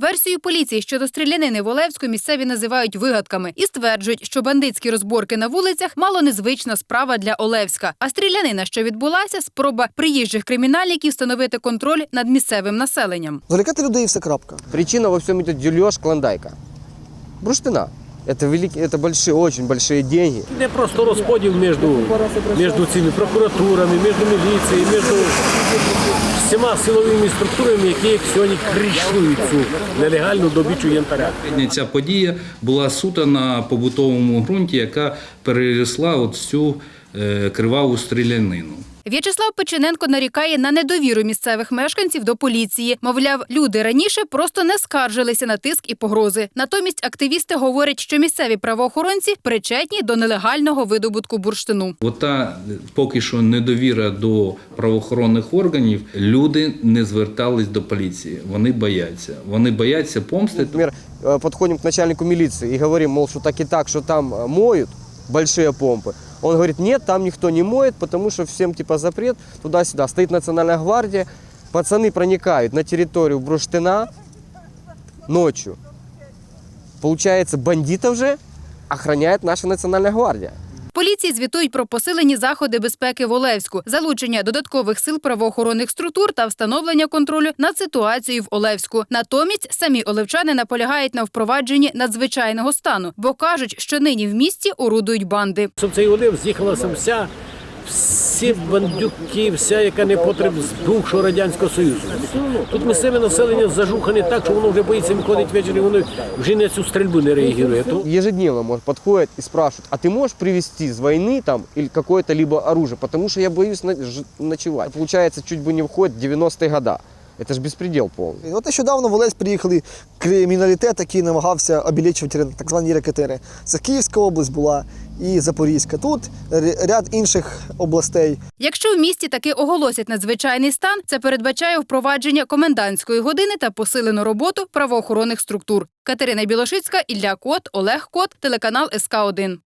Версію поліції щодо стрілянини в Олевську місцеві називають вигадками і стверджують, що бандитські розборки на вулицях мало незвична справа для Олевська. А стрілянина, що відбулася, спроба приїжджих кримінальників встановити контроль над місцевим населенням. Залякати людей і все крапка. Причина во идет дележ клондайка. Бурштина. Это, великие, это большие, очень большие деньги. Не просто розподіл між, між цими прокуратурами, між міліцією, між всіма силовими структурами, які сьогодні кришують цю нелегальну добічу янтаря. Ця подія була суто на побутовому ґрунті, яка переросла от е, криваву стрілянину. В'ячеслав Печененко нарікає на недовіру місцевих мешканців до поліції. Мовляв, люди раніше просто не скаржилися на тиск і погрози. Натомість активісти говорять, що місцеві правоохоронці причетні до нелегального видобутку бурштину. Ота е, поки що недовіра до правоохоронних органів. Люди не звертались до поліції. Вони бояться. Вони бояться помсти. Например, э, подходим к начальнику милиции и говорим, мол, что так и так, что там э, моют большие помпы. Он говорит, нет, там никто не моет, потому что всем типа запрет туда-сюда. Стоит национальная гвардия, пацаны проникают на территорию Бруштына ночью. Получается, бандитов же охраняет наша национальная гвардия. Поліції звітують про посилені заходи безпеки в Олевську, залучення додаткових сил правоохоронних структур та встановлення контролю над ситуацією в Олевську. Натомість самі олевчани наполягають на впровадженні надзвичайного стану, бо кажуть, що нині в місті орудують банди. Щоб цей олив з'їхалася вся, всі бандюки, вся, яка не потреб з бувшого Радянського Союзу. Тут місцеве населення зажухане так, що воно вже боїться виходить ввечері, воно вже на цю стрільбу не реагує. То Ежедневно может, подходят и спрашивают, а ты можешь привезти с войны там или какое-то либо оружие, потому что я боюсь на- ж- ночевать. Получается, чуть бы не входит 90-е года. Это же беспредел полный. І от нещодавно в Олесь приїхали криміналітет, який намагався обілічувати так звані рекетери. Це Київська область була і Запорізька. Тут ряд інших областей. Якщо в місті таки оголосять надзвичайний стан, це передбачає впровадження комендантської години та посилену роботу правоохоронних структур. Катерина Білошицька, Ілля Кот, Олег Кот, телеканал СК 1